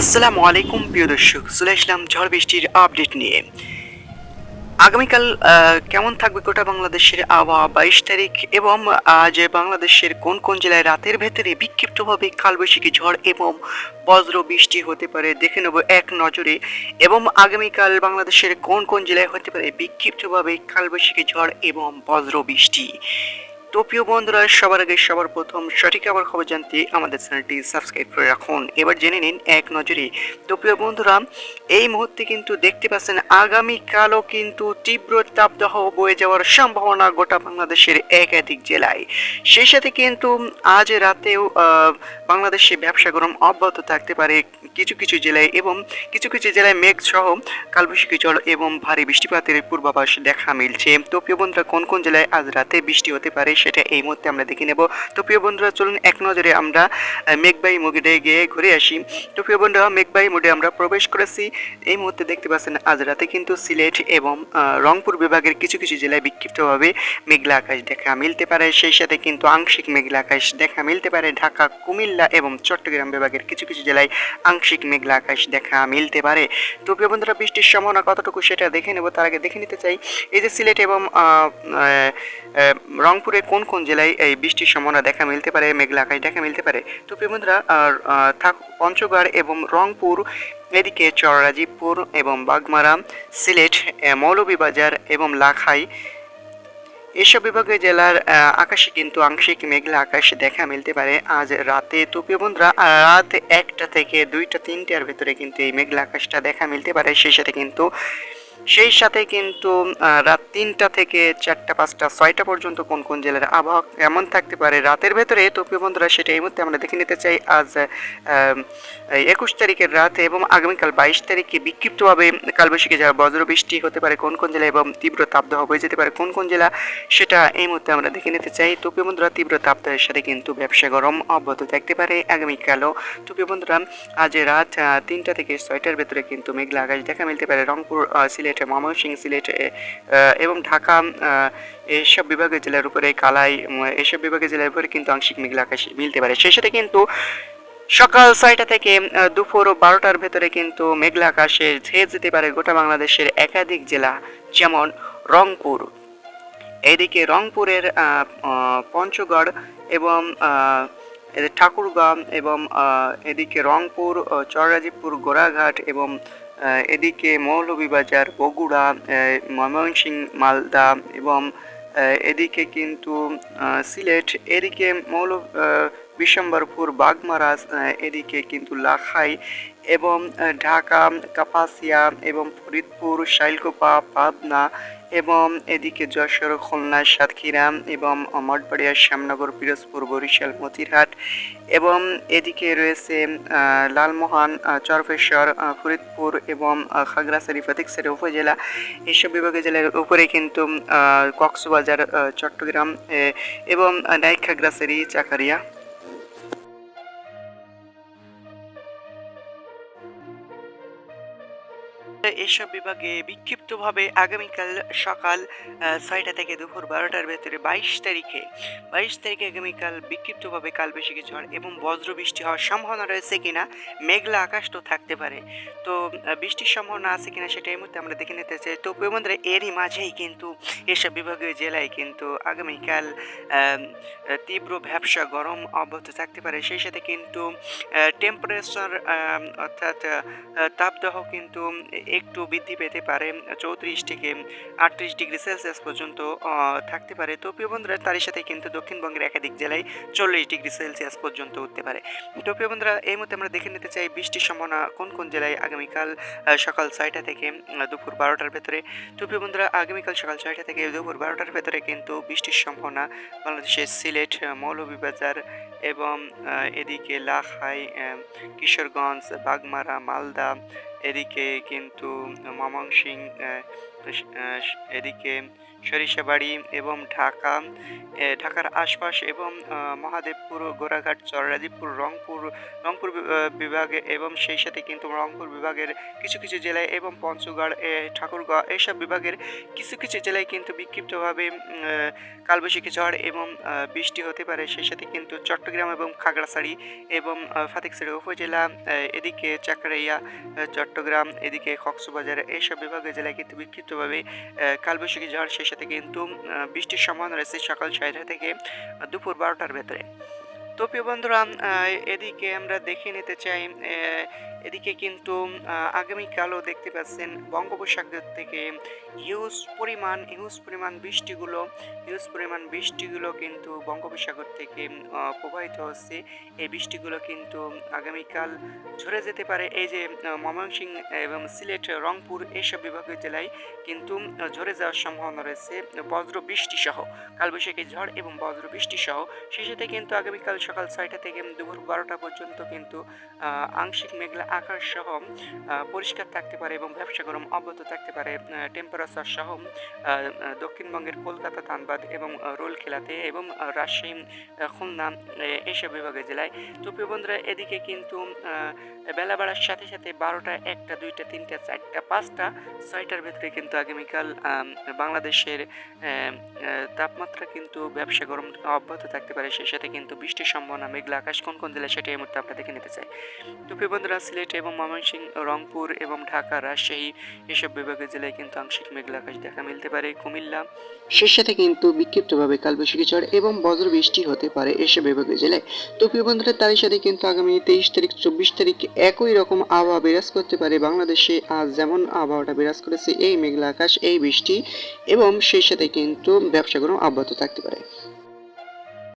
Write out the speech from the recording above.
আসসালামু আলাইকুম প্রিয় দর্শক, চলে আসলাম ঝড় বৃষ্টির আপডেট নিয়ে। আগামীকাল কেমন থাকবে গোটা বাংলাদেশের আবহাওয়া বাইশ তারিখ এবং আজ বাংলাদেশের কোন কোন জেলায় রাতের ভেতরে বিক্ষিপ্তভাবে কালবৈশাখী ঝড় এবং বজ্র বৃষ্টি হতে পারে দেখে নেব এক নজরে। এবং আগামীকাল বাংলাদেশের কোন কোন জেলায় হতে পারে বিক্ষিপ্তভাবে কালবৈশাখী ঝড় এবং বজ্র বৃষ্টি। তো প্রিয় বন্ধুরা, সবার আগে সবার প্রথম সঠিক আবার খবর জানতে আমাদের চ্যানেলটি সাবস্ক্রাইব করে রাখুন। এবার জেনে নিন এক নজরে। তো প্রিয় বন্ধুরা, এই মুহূর্তে কিন্তু দেখতে পাচ্ছেন আগামীকালও কিন্তু তীব্র তাপদাহ বয়ে যাওয়ার সম্ভাবনা গোটা বাংলাদেশের একাধিক জেলায়। সেই সাথে কিন্তু আজ রাতেও বাংলাদেশে ব্যবসা গরম অব্যাহত থাকতে পারে কিছু কিছু জেলায় এবং কিছু কিছু জেলায় মেঘ সহ কালবৈশাখী জল এবং ভারী বৃষ্টিপাতের পূর্বাভাস দেখা মিলছে। তো প্রিয় বন্ধুরা, কোন কোন জেলায় আজ রাতে বৃষ্টি হতে পারে সেটা এই মুহূর্তে আমরা দেখে নেব। তো প্রিয় বন্ধুরা, চলুন এক নজরে আমরা মেঘবাই মুগিডে গিয়ে ঘুরে আসি। তো প্রিয় বন্ধুরা মেঘবাই মোডে আমরা প্রবেশ করেছি। এই মুহূর্তে দেখতে পাচ্ছেন, আজ রাতে কিন্তু সিলেট এবং রংপুর বিভাগের কিছু কিছু জেলায় বিক্ষিপ্তভাবে মেঘলা আকাশ দেখা মিলতে পারে। সেই সাথে কিন্তু আংশিক মেঘলা আকাশ দেখা মিলতে পারে। ঢাকা, কুমিল্লা এবং চট্টগ্রাম বিভাগের কিছু কিছু জেলায় আংশিক মেঘলা আকাশ দেখা মিলতে পারে। তো প্রিয় বন্ধুরা, বৃষ্টির সম্ভাবনা কতটুকু সেটা দেখে নেব। তার আগে দেখে নিতে চাই, এই যে সিলেট এবং রংপুরে কোন কোন জেলায় এই বৃষ্টির সম্ভাবনা দেখা মিলতে পারে, মেঘলা আকাশ দেখা মিলতে পারে? তো প্রিয় বন্ধুরা থাক, পঞ্চগড় এবং রংপুর, এদিকে চররাজীবপুর এবং বাগমারা, সিলেট মৌলভীবাজার এবং লাখাই, এসব বিভাগীয় জেলার আকাশে কিন্তু আংশিক মেঘলা আকাশ দেখা মিলতে পারে। আজ রাতে তো প্রিয় বন্ধুরা রাত একটা থেকে দুইটা, তিনটার ভেতরে কিন্তু এই মেঘলা আকাশটা দেখা মিলতে পারে। সেই সাথে কিন্তু সেই সাথে কিন্তু রাত তিনটা থেকে চারটা পাঁচটা ছয়টা পর্যন্ত কোন কোন জেলার আবহাওয়া কেমন থাকতে পারে রাতের ভেতরে তো প্রিয় বন্ধুরা সেটা এই মুহূর্তে আমরা দেখে নিতে চাই আজ একুশ তারিখের রাত এবং আগামীকাল বাইশ তারিখে বিক্ষিপ্তভাবে কালবৈশাখী যারা বজ্র বৃষ্টি হতে পারে কোন কোন জেলা এবং তীব্র তাপদাহ হয়ে যেতে পারে কোন কোন জেলা সেটা এই মুহূর্তে আমরা দেখে নিতে চাই। তো প্রিয় বন্ধুরা তীব্র তাপদাহের সাথে কিন্তু ব্যবসা গরম অব্যাহত থাকতে পারে আগামীকালও। তো প্রিয় বন্ধুরা আজ রাত তিনটা থেকে ছয়টার ভেতরে কিন্তু মেঘলা আকাশ দেখা মিলতে পারে। রংপুর আহ, সিলেট, ময়মনসিংহ সিলেট এবং ঢাকা এসব বিভাগের জেলার উপরে কালাই এসব বিভাগের জেলার উপরে কিন্তু আংশিক মেঘলা আকাশ মিলতে পারে। সেই সাথে কিন্তু সকাল ছয়টা থেকে দুপুর বারোটার ভেতরে কিন্তু মেঘলা আকাশে ছেয়ে যেতে পারে গোটা বাংলাদেশের একাধিক জেলা, যেমন রংপুর। এদিকে রংপুরের পঞ্চগড় এবং এদের ঠাকুরগাঁও এবং এদিকে রংপুর আহ, চররাজীবপুর গোড়াঘাট এবং এদিকে মৌলভীবাজার বগুড়া ময়মনসিংহ মালদা এবং এদিকে কিন্তু সিলেট এদিকে মৌল বিশ্বম্বরপুর বাগমারা এদিকে কিন্তু লাখাই এবং ঢাকা কাপাসিয়া এবং ফরিদপুর শাইলকোপা পাবনা এবং এদিকে যশোর, খুলনা, সাতক্ষীরা এবং মঠবাড়িয়া শ্যামনগর, পিরোজপুর, বরিশাল, মতিরহাট এবং এদিকে রয়েছে লালমোহন চরফেশ্বর ফরিদপুর এবং খাগড়াছড়ি ফতিকছড়ি উপজেলা। এইসব বিভাগীয় জেলার উপরে কিন্তু কক্সবাজার চট্টগ্রাম এবং নাইক খাগড়াছড়ি, চাকারিয়া। এসব বিভাগে বিক্ষিপ্তভাবে আগামীকাল সকাল ছয়টা থেকে দুপুর বারোটার ভেতরে বাইশ তারিখে বাইশ তারিখে আগামীকাল বিক্ষিপ্তভাবে কালবৈশাখী ঝড় এবং বজ্র বৃষ্টি হওয়ার সম্ভাবনা রয়েছে কিনা, মেঘলা আকাশ তো থাকতে পারে। তো বৃষ্টির সম্ভাবনা আছে কিনা সেটা এই মুহূর্তে আমরা দেখে নিতে চাই। তো, বন্ধুরা, এরই মাঝেই কিন্তু এসব বিভাগীয় জেলায় কিন্তু আগামীকাল তীব্র ব্যবসা গরম অব্যাহত থাকতে পারে। সেই সাথে কিন্তু টেম্পারেচার অর্থাৎ তাপদাহ কিন্তু একটু বৃদ্ধি পেতে পারে, চৌত্রিশ থেকে আটত্রিশ ডিগ্রি সেলসিয়াস পর্যন্ত থাকতে পারে। তো প্রিয় বন্ধুরা, তারই সাথে কিন্তু দক্ষিণবঙ্গের একাধিক জেলায় চল্লিশ ডিগ্রি সেলসিয়াস পর্যন্ত উঠতে পারে। তো প্রিয় বন্ধুরা, এই মুহূর্তে আমরা দেখে নিতে চাই বৃষ্টির সম্ভাবনা কোন কোন জেলায় আগামীকাল সকাল ছয়টা থেকে দুপুর বারোটার ভেতরে। তো প্রিয় বন্ধুরা, আগামীকাল সকাল ছয়টা থেকে দুপুর বারোটার ভেতরে কিন্তু বৃষ্টির সম্ভাবনা বাংলাদেশের সিলেট মৌলভীবাজার এবং এদিকে লাখাই কিশোরগঞ্জ, বাগমারা, মালদা এদিকে কিন্তু ময়মনসিং এদিকে সরিষাবাড়ি এবং ঢাকা ঢাকার আশপাশ এবং মহাদেবপুর গোরাঘাট চররাজীবপুর রংপুর রংপুর বিভাগে এবং সেই সাথে কিন্তু রংপুর বিভাগের কিছু কিছু জেলায় এবং পঞ্চগড় ঠাকুরগাঁও এইসব বিভাগের কিছু কিছু জেলায় কিন্তু বিক্ষিপ্তভাবে কালবৈশাখী ঝড় এবং বৃষ্টি হতে পারে। সেই সাথে কিন্তু চট্টগ্রাম এবং খাগড়াছড়ি এবং আহ, ফটিকছড়ি উপজেলা এদিকে চাকরাইয়া চট্টগ্রাম এদিকে কক্সবাজার এইসব বিভাগের জেলায় কিন্তু বিক্ষিপ্তভাবে কালবৈশাখী ঝড় সেই সাথে কিন্তু বৃষ্টির সম্ভাবনা রয়েছে সকাল ছয়টা থেকে দুপুর বারোটার ভেতরে। তো প্রিয় বন্ধুরা এদিকে আমরা দেখে নিতে চাই এদিকে কিন্তু আগামীকালও দেখতে পাচ্ছেন বঙ্গোপসাগর থেকে হিউজ পরিমাণ হিউজ পরিমাণ বৃষ্টিগুলো, হিউজ পরিমাণ বৃষ্টিগুলো কিন্তু বঙ্গোপসাগর থেকে প্রবাহিত হচ্ছে। এই বৃষ্টিগুলো কিন্তু আগামীকাল ঝরে যেতে পারে। এই যে ময়মনসিংহ এবং সিলেট, রংপুর এইসব বিভাগীয় জেলায় কিন্তু ঝরে যাওয়ার সম্ভাবনা রয়েছে। বজ্র বৃষ্টি সহ কালবৈশাখী ঝড় এবং বজ্র বৃষ্টি সহ সেই সাথে কিন্তু আগামীকাল সকাল ছয়টা থেকে দুপুর বারোটা পর্যন্ত কিন্তু আংশিক মেঘলা আকাশ সহ পরিষ্কার থাকতে পারে এবং ব্যবসা গরম অব্যাহত থাকতে পারে টেম্পারেচার সহ দক্ষিণবঙ্গের কলকাতা ধানবাদ এবং আহ, রোলখেলাতে এবং রাজশাহী খুলনা আহ, এইসব বিভাগের জেলায়। তো প্রিয় বন্ধুরা এদিকে কিন্তু বেলা বাড়ার সাথে সাথে বারোটা একটা দুইটা তিনটা চারটা পাঁচটা ছয়টার ভেতরে কিন্তু আগামীকাল বাংলাদেশের তাপমাত্রা কিন্তু ব্যবসা গরম অব্যাহত থাকতে পারে। সেই সাথে কিন্তু বৃষ্টির সম্ভাবনা মেঘলা আকাশ কোন কোন জেলায় সেটা এই মুহূর্তে আমরা দেখে নিতে চাই। তো প্রিয় বন্ধুরা সিলেট এবং ময়মনসিংহ, রংপুর এবং ঢাকা রাজশাহী এসব বিভাগের জেলায় কিন্তু আংশিক মেঘলা আকাশ দেখা মিলতে পারে। কুমিল্লা সেই সাথে কিন্তু বিক্ষিপ্তভাবে কালবৈশাখী ঝড় এবং বজ্র বৃষ্টি হতে পারে এসব বিভাগের জেলায়। তো প্রিয় বন্ধুরা, তারই সাথে কিন্তু আগামী তেইশ তারিখ, চব্বিশ তারিখ একই রকম আবহাওয়া বিরাজ করতে পারে বাংলাদেশে। আজ যেমন আবহাওয়াটা বিরাজ করেছে, এই মেঘলা আকাশ, এই বৃষ্টি এবং সেই সাথে কিন্তু ব্যবসা গরম অব্যাহত থাকতে পারে।